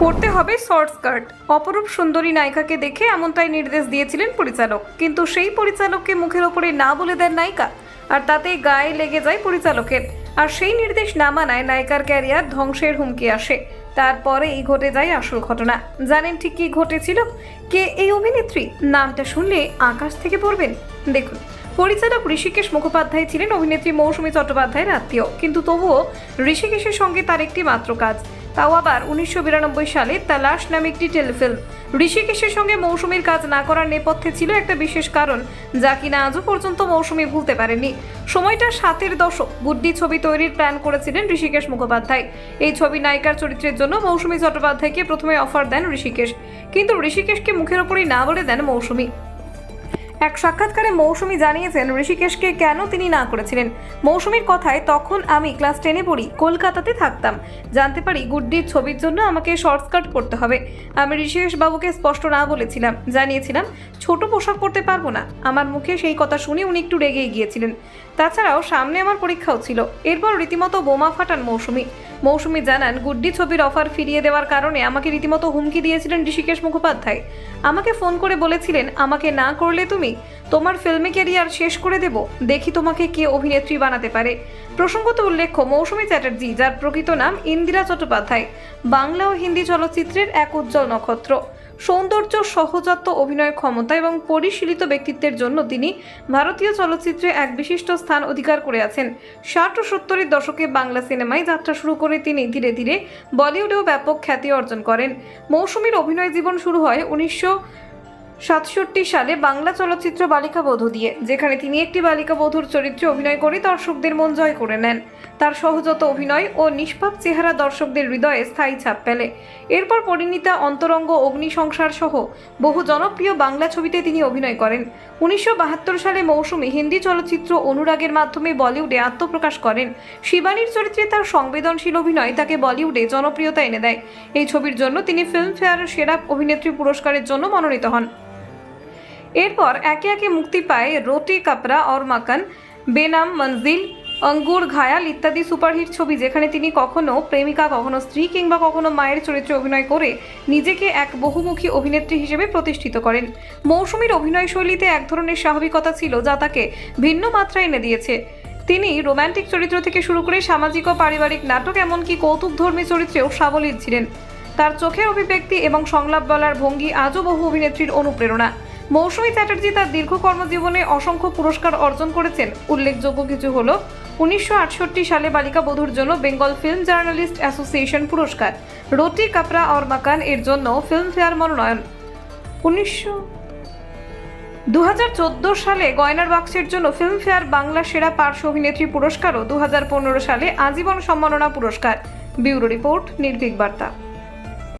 পড়তে হবে short skirt অপরূপ সুন্দরী নায়িকাকে দেখে এমনটাই নির্দেশ দিয়েছিলেন পরিচালক। কিন্তু সেই পরিচালককে মুখের ওপরে না বলে দেন নায়িকা। আর তাতে গায়ে লেগে যায় পরিচালকের। আর সেই নির্দেশ না মানায় নায়িকার ক্যারিয়ার ধ্বংসের হুমকি আসে। তারপরেই ঘটে যায় আসল ঘটনা। জানেন ঠিক কি ঘটেছিল? কে এই অভিনেত্রী? নামটা শুনলে আকাশ থেকে পড়বেন। দেখুন, পরিচালক ঋষিকেশ মুখোপাধ্যায় ছিলেন অভিনেত্রী মৌসুমী চট্টোপাধ্যায়ের আত্মীয়। কিন্তু তবুও ঋষিকেশের সঙ্গে তার একটি মাত্র কাজ। তাও আবার উনিশশো বিরানব্বই সালে তালাশ নামে একটি টেলিফিল্ম। ঋষিকেশের সঙ্গে মৌসুমীর কাজ না করার নেপথ্যে ছিল একটা বিশেষ কারণ, যা কিনা আজও পর্যন্ত মৌসুমী ভুলতে পারেনি। সময়টা সাতের দশক। গুড্ডি ছবি তৈরির প্ল্যান করেছিলেন ঋষিকেশ মুখোপাধ্যায়। এই ছবি নায়িকার চরিত্রের জন্য মৌসুমী চট্টোপাধ্যায়কে প্রথমে অফার দেন ঋষিকেশ। কিন্তু ঋষিকেশকে মুখের ওপরেই না বলে দেন মৌসুমী। এক সাক্ষাৎকারে মৌসুমী জানিয়েছেন, ঋষিকেশকে কেন তিনি না করেছিলেন? মৌসুমীর কথায়, তখন আমি ক্লাস টেনে পড়ি, কলকাতাতে থাকতাম। জানতে পারি গুড্ডির ছবির জন্য আমাকে শর্ট স্কার্ট পরতে হবে। আমি ঋষিকেশ বাবুকে স্পষ্ট না বলেছিলাম। জানিয়েছিলাম, ছোট পোশাক পরতে পারব না। আমার মুখে সেই কথা শুনে উনি একটু রেগে গিয়েছিলেন। তাছাড়াও সামনে আমার পরীক্ষাও ছিল। এরপর রীতিমতো বোমা ফাটান মৌসুমী। মৌসুমী জানান, গুড্ডি ছবির অফার ফিরিয়ে দেওয়ার কারণে আমাকে রীতিমতো হুমকি দিয়েছিলেন ঋষিকেশ মুখোপাধ্যায়। আমাকে ফোন করে বলেছিলেন, আমাকে না করলে তুমি তোমার ফিল্মে ক্যারিয়ার শেষ করে দেব। দেখি তোমাকে কে অভিনেত্রী বানাতে পারে। প্রসঙ্গত উল্লেখ্য, মৌসুমী চ্যাটার্জি, যার প্রকৃত নাম ইন্দিরা চট্টোপাধ্যায়, বাংলা ও হিন্দি চলচ্চিত্রের এক উজ্জ্বল নক্ষত্র। সৌন্দর্য সহজাত অভিনয় ক্ষমতা এবং পরিশীলিত ব্যক্তিত্বের জন্য তিনি ভারতীয় চলচ্চিত্রে এক বিশিষ্ট স্থান অধিকার করে আছেন। ষাট ও সত্তরের দশকে বাংলা সিনেমায় যাত্রা শুরু করে তিনি ধীরে ধীরে বলিউডেও ব্যাপক খ্যাতি অর্জন করেন। মৌসুমীর অভিনয় জীবন শুরু হয় উনিশশো সাতষট্টি সালে বাংলা চলচ্চিত্র বালিকা বধূ দিয়ে, যেখানে তিনি একটি বালিকা বধূর চরিত্রে অভিনয় করে দর্শকদের মন জয় করে নেন। তার সহজত অভিনয় ও নিষ্পাপ চেহারা দর্শকদের হৃদয়ে স্থায়ী ছাপ ফেলে। এরপর পরিণীতা, অন্তরঙ্গ অগ্নি সংসার সহ বহু জনপ্রিয় বাংলা ছবিতে তিনি অভিনয় করেন। উনিশশো বাহাত্তর সালে মৌসুমী হিন্দি চলচ্চিত্র অনুরাগের মাধ্যমে বলিউডে আত্মপ্রকাশ করেন। শিবানীর চরিত্রে তার সংবেদনশীল অভিনয় তাকে বলিউডে জনপ্রিয়তা এনে দেয়। এই ছবির জন্য তিনি ফিল্মফেয়ার সেরা অভিনেত্রী পুরস্কারের জন্য মনোনীত হন। এরপর একে একে মুক্তি পায় রোটি কাপড়া অর মাকান, বেনাম মঞ্জিল অঙ্গুর, ঘায়াল ইত্যাদি সুপারহিট ছবি যেখানে তিনি কখনো প্রেমিকা, কখনো স্ত্রী কিংবা কখনো মায়ের চরিত্রে অভিনয় করে নিজেকে এক বহুমুখী অভিনেত্রী হিসেবে প্রতিষ্ঠিত করেন। মৌসুমীর অভিনয় শৈলীতে এক ধরনের স্বাভাবিকতা ছিল যা তাকে ভিন্ন মাত্রা এনে দিয়েছে। তিনি রোমান্টিক চরিত্র থেকে শুরু করে সামাজিক ও পারিবারিক নাটক, এমনকি কৌতুকধর্মী চরিত্রেও সাবলীল ছিলেন। তার চোখের অভিব্যক্তি এবং সংলাপ বলার ভঙ্গি আজও বহু অভিনেত্রীর অনুপ্রেরণা। মৌসুমী চ্যাটার্জি তার দীর্ঘ কর্মজীবনে অসংখ্য পুরস্কার অর্জন করেছেন। উল্লেখযোগ্য কিছু হল, উনিশশো আটষট্টি সালে বালিকা বধূর জন্য বেঙ্গল ফিল্ম জার্নালিস্ট অ্যাসোসিয়েশন পুরস্কার। রোটি কাপড়া और মাকান এর জন্য ফিল্মফেয়ার মনোনয়ন। উনিশশো দু সালে গয়নার বাক্সের জন্য ফিল্মফেয়ার বাংলা সেরা পার্শ্ব অভিনেত্রী পুরস্কার ও দু হাজার পনেরো সালে আজীবন সম্মাননা পুরস্কার। ব্যুরো রিপোর্ট, নির্ভীক বার্তা।